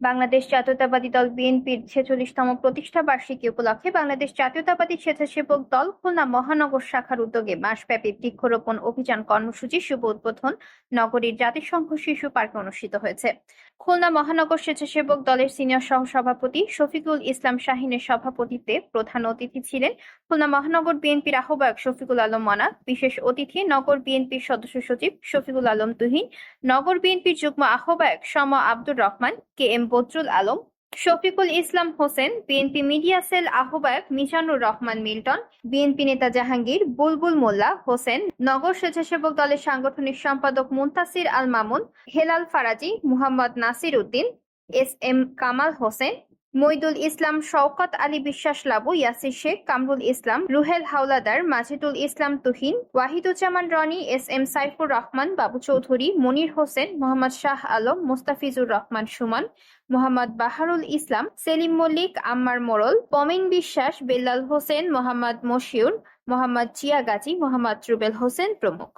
বাংলাদেশ জাতীয়তাবাদী দল বিএনপির ছেচল্লিশতম প্রতিষ্ঠা বার্ষিকী উপলক্ষে বাংলাদেশ জাতীয়তাবাদী স্বেচ্ছাসেবক দল খুলনা মহানগর শাখার উদ্যোগে মাসব্যাপী বৃক্ষরোপণ অভিযান কর্মসূচির শুভ উদ্বোধন নগরীর জাতিসংঘ শিশু পার্কে অনুষ্ঠিত হয়েছে। খুলনা মহানগর স্বেচ্ছাসেবক দলের সিনিয়র সহসভাপতি শফিকুল ইসলাম শাহিনের সভাপতিত্বে প্রধান অতিথি ছিলেন খুলনা মহানগর বিএনপির আহ্বায়ক শফিকুল আলম মনা বিশেষ অতিথি নগর বিএনপির সদস্য সচিব শফিকুল আলম তুহিন, নগর বিএনপির যুগ্ম আহ্বায়ক সম Abdur Rahman, K M Badrul Alam, Shafiqul Islam Hossain, BNP media cell আহ্বায়ক মিজানুর রহমান মিল্টন, বিএনপি নেতা জাহাঙ্গীর, বুলবুল মোল্লা হোসেন, নগর স্বেচ্ছাসেবক দলের সাংগঠনিক সম্পাদক Muntasir Al Mamun, Helal Faraji, Muhammad Nasir Uddin, S M Kamal Hossain Moidul Islam, Shawkat Ali Biswas, Labu, Yasir Sheikh, Kamrul Islam, Ruhel Howlader, Majidul Islam Tuhin, Wahiduzzaman Roni, S M Saifur Rahman, Babu Chowdhury, Monir Hossain, Mohammad Shah Alam, Mostafizur Rahman Suman, Mohammad Baharul ইসলাম, সেলিম মল্লিক, আম্মার মোরল, পমিন বিশ্বাস, বেল্লাল হোসেন, মোহাম্মদ মশিউর, মোহাম্মদ জিয়া গাজী, মোহাম্মদ রুবেল হোসেন প্রমুখ।